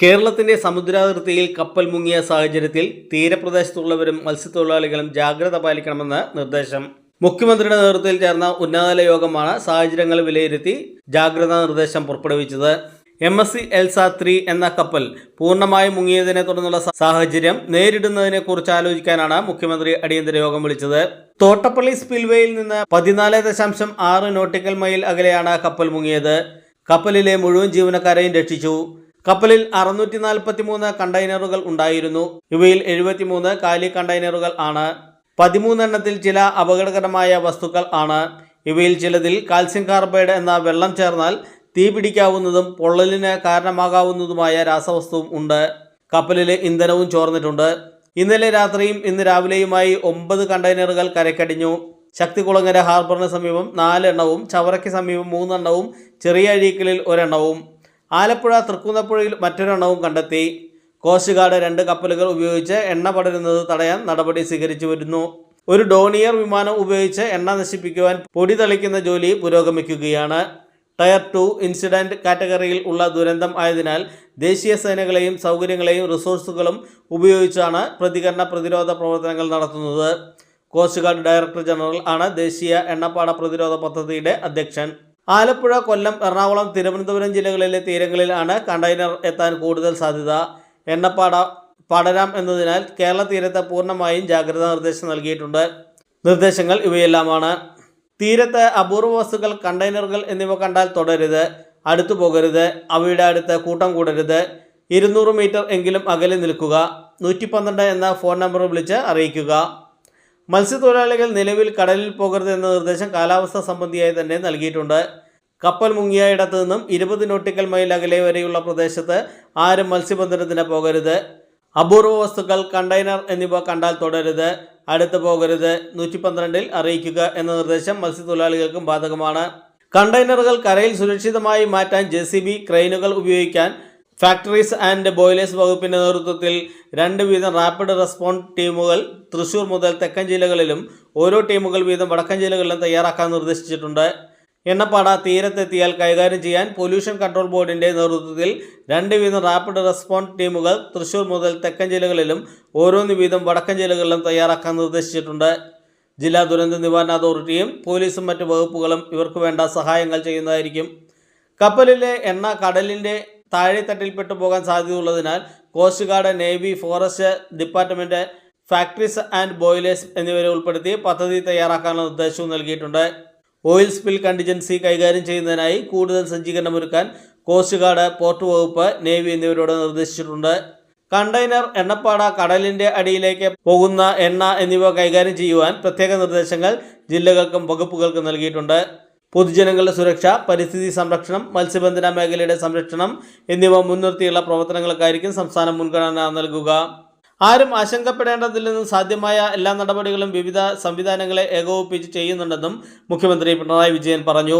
കേരളത്തിന്റെ സമുദ്രാതിർത്തിയിൽ കപ്പൽ മുങ്ങിയ സാഹചര്യത്തിൽ തീരപ്രദേശത്തുള്ളവരും മത്സ്യത്തൊഴിലാളികളും ജാഗ്രത പാലിക്കണമെന്ന് നിർദ്ദേശം. മുഖ്യമന്ത്രിയുടെ നേതൃത്വത്തിൽ ചേർന്ന ഉന്നതതല യോഗമാണ് സാഹചര്യങ്ങൾ വിലയിരുത്തി ജാഗ്രതാ നിർദ്ദേശം പുറപ്പെടുവിച്ചത്. M S C Elsa three എന്ന കപ്പൽ പൂർണമായും മുങ്ങിയതിനെ തുടർന്നുള്ള സാഹചര്യം നേരിടുന്നതിനെ കുറിച്ച് ആലോചിക്കാനാണ് മുഖ്യമന്ത്രി അടിയന്തര യോഗം വിളിച്ചത്. തോട്ടപ്പള്ളി സ്പിൽവേയിൽ നിന്ന് പതിനാല് ദശാംശം ആറ് നോട്ടിക്കൽ മൈൽ അകലെയാണ് കപ്പൽ മുങ്ങിയത്. കപ്പലിലെ മുഴുവൻ ജീവനക്കാരെയും രക്ഷിച്ചു. കപ്പലിൽ അറുന്നൂറ്റി നാൽപ്പത്തി മൂന്ന് കണ്ടെയ്നറുകൾ ഉണ്ടായിരുന്നു. ഇവയിൽ എഴുപത്തിമൂന്ന് കാലി കണ്ടെയ്നറുകൾ ആണ്. പതിമൂന്നെണ്ണത്തിൽ ചില അപകടകരമായ വസ്തുക്കൾ ആണ്. ഇവയിൽ ചിലതിൽ കാൽസ്യം കാർബൈഡ് എന്ന വെള്ളം ചേർന്നാൽ തീ പിടിക്കാവുന്നതും പൊള്ളലിന് കാരണമാകാവുന്നതുമായ രാസവസ്തുവും ഉണ്ട്. കപ്പലിലെ ഇന്ധനവും ചോർന്നിട്ടുണ്ട്. ഇന്നലെ രാത്രിയും ഇന്ന് രാവിലെയുമായി ഒമ്പത് കണ്ടെയ്നറുകൾ കരക്കടിഞ്ഞു. ശക്തികുളങ്ങര ഹാർബറിന് സമീപം നാലെണ്ണവും ചവറയ്ക്ക് സമീപം മൂന്നെണ്ണവും ചെറിയ അഴീക്കലിൽ ഒരെണ്ണവും. ആലപ്പുഴ തൃക്കുന്നപ്പുഴയിൽ മറ്റൊരെണ്ണവും കണ്ടെത്തി. കോസ്റ്റ് ഗാർഡ് രണ്ട് കപ്പലുകൾ ഉപയോഗിച്ച് എണ്ണ പടരുന്നത് തടയാൻ നടപടി സ്വീകരിച്ചു വരുന്നു. ഒരു ഡോണിയർ വിമാനം ഉപയോഗിച്ച് എണ്ണ നശിപ്പിക്കുവാൻ പൊടി തളിക്കുന്ന ജോലി പുരോഗമിക്കുകയാണ്. ടയർ ടു ഇൻസിഡന്റ് കാറ്റഗറിയിൽ ഉള്ള ദുരന്തം ആയതിനാൽ ദേശീയ സേനകളെയും സൗകര്യങ്ങളെയും റിസോഴ്സുകളും ഉപയോഗിച്ചാണ് പ്രതികരണ പ്രതിരോധ പ്രവർത്തനങ്ങൾ നടത്തുന്നത്. കോസ്റ്റ് ഗാർഡ് ഡയറക്ടർ ജനറൽ ആണ് ദേശീയ എണ്ണപ്പാട പ്രതിരോധ പദ്ധതിയുടെ അധ്യക്ഷൻ. ആലപ്പുഴ കൊല്ലം എറണാകുളം തിരുവനന്തപുരം ജില്ലകളിലെ തീരങ്ങളിലാണ് കണ്ടെയ്നർ എത്താൻ കൂടുതൽ സാധ്യത. എണ്ണപ്പാട പടരാം എന്നതിനാൽ കേരള തീരത്ത് പൂർണമായും ജാഗ്രതാ നിർദ്ദേശം നൽകിയിട്ടുണ്ട്. നിർദ്ദേശങ്ങൾ ഇവയെല്ലാമാണ്. തീരത്ത് അപൂർവ വസ്തുക്കൾ കണ്ടെയ്നറുകൾ എന്നിവ കണ്ടാൽ തുടരുത് അടുത്തു പോകരുത് അവയുടെ അടുത്ത് കൂട്ടം കൂടരുത് ഇരുന്നൂറ് മീറ്റർ എങ്കിലും അകലെ നിൽക്കുക നൂറ്റി എന്ന ഫോൺ നമ്പർ വിളിച്ച് അറിയിക്കുക. മത്സ്യത്തൊഴിലാളികൾ നിലവിൽ കടലിൽ പോകരുത് എന്ന നിർദ്ദേശം കാലാവസ്ഥ സംബന്ധിയായി തന്നെ നൽകിയിട്ടുണ്ട്. കപ്പൽ മുങ്ങിയ ഇടത്തു നിന്നും ഇരുപത് നോട്ടിക്കൽ മൈൽ അകലെ വരെയുള്ള പ്രദേശത്ത് ആരും മത്സ്യബന്ധനത്തിന് പോകരുത്. അപൂർവ വസ്തുക്കൾ കണ്ടെയ്നർ എന്നിവ കണ്ടാൽ തുടരുത്. അടുത്ത് പോകരുത്. നൂറ്റി പന്ത്രണ്ടിൽ അറിയിക്കുക എന്ന നിർദ്ദേശം മത്സ്യത്തൊഴിലാളികൾക്കും ബാധകമാണ്. കണ്ടെയ്നറുകൾ കരയിൽ സുരക്ഷിതമായി മാറ്റാൻ ജെ ക്രെയിനുകൾ ഉപയോഗിക്കാൻ ഫാക്ടറീസ് ആൻഡ് ബോയിലേഴ്സ് വകുപ്പിന്റെ നേതൃത്വത്തിൽ രണ്ട് വീതം റാപ്പിഡ് റെസ്പോണ്ട് ടീമുകൾ തൃശൂർ മുതൽ തെക്കൻ ജില്ലകളിലും ഓരോ ടീമുകൾ വീതം വടക്കൻ ജില്ലകളിലും തയ്യാറാക്കാൻ നിർദ്ദേശിച്ചിട്ടുണ്ട്. എണ്ണപ്പാട തീരത്തെത്തിയാൽ കൈകാര്യം ചെയ്യാൻ പൊല്യൂഷൻ കൺട്രോൾ ബോർഡിന്റെ നേതൃത്വത്തിൽ രണ്ട് വീതം റാപ്പിഡ് റെസ്പോണ്ട് ടീമുകൾ തൃശൂർ മുതൽ തെക്കൻ ജില്ലകളിലും ഓരോന്ന് വീതം വടക്കൻ ജില്ലകളിലും തയ്യാറാക്കാൻ നിർദ്ദേശിച്ചിട്ടുണ്ട്. ജില്ലാ ദുരന്ത നിവാരണ അതോറിറ്റിയും പോലീസും മറ്റ് വകുപ്പുകളും ഇവർക്ക് വേണ്ട സഹായങ്ങൾ ചെയ്യുന്നതായിരിക്കും. കപ്പലിലെ എണ്ണ കടലിന്റെ താഴെത്തട്ടിൽപ്പെട്ടു പോകാൻ സാധ്യതയുള്ളതിനാൽ coast guard navy forest department factories and boilers എന്നിവരെ ഉൾപ്പെടുത്തി പദ്ധതി തയ്യാറാക്കാനുള്ള നിർദ്ദേശവും നൽകിയിട്ടുണ്ട്. ഓയിൽ സ്പിൽ കണ്ടിജൻസി കൈകാര്യം ചെയ്യുന്നതിനായി കൂടുതൽ സജ്ജീകരണമൊരുക്കാൻ കോസ്റ്റ് ഗാർഡ് പോർട്ട് വകുപ്പ് നേവി എന്നിവരോട് നിർദ്ദേശിച്ചിട്ടുണ്ട്. കണ്ടെയ്നർ എണ്ണപ്പാട കടലിന്റെ അടിയിലേക്ക് പോകുന്ന എണ്ണ എന്നിവ കൈകാര്യം ചെയ്യുവാൻ പ്രത്യേക നിർദ്ദേശങ്ങൾ ജില്ലകൾക്കും വകുപ്പുകൾക്കും നൽകിയിട്ടുണ്ട്. പൊതുജനങ്ങളുടെ സുരക്ഷ പരിസ്ഥിതി സംരക്ഷണം മത്സ്യബന്ധന മേഖലയുടെ സംരക്ഷണം എന്നിവ മുൻനിർത്തിയുള്ള പ്രവർത്തനങ്ങൾക്കായിരിക്കും സംസ്ഥാനം മുൻഗണന നൽകുക. ആരും ആശങ്കപ്പെടേണ്ടതില്ലെന്നും സാധ്യമായ എല്ലാ നടപടികളും വിവിധ സംവിധാനങ്ങളെ ഏകോപിപ്പിച്ച് ചെയ്യുന്നുണ്ടെന്നും മുഖ്യമന്ത്രി പിണറായി വിജയൻ പറഞ്ഞു.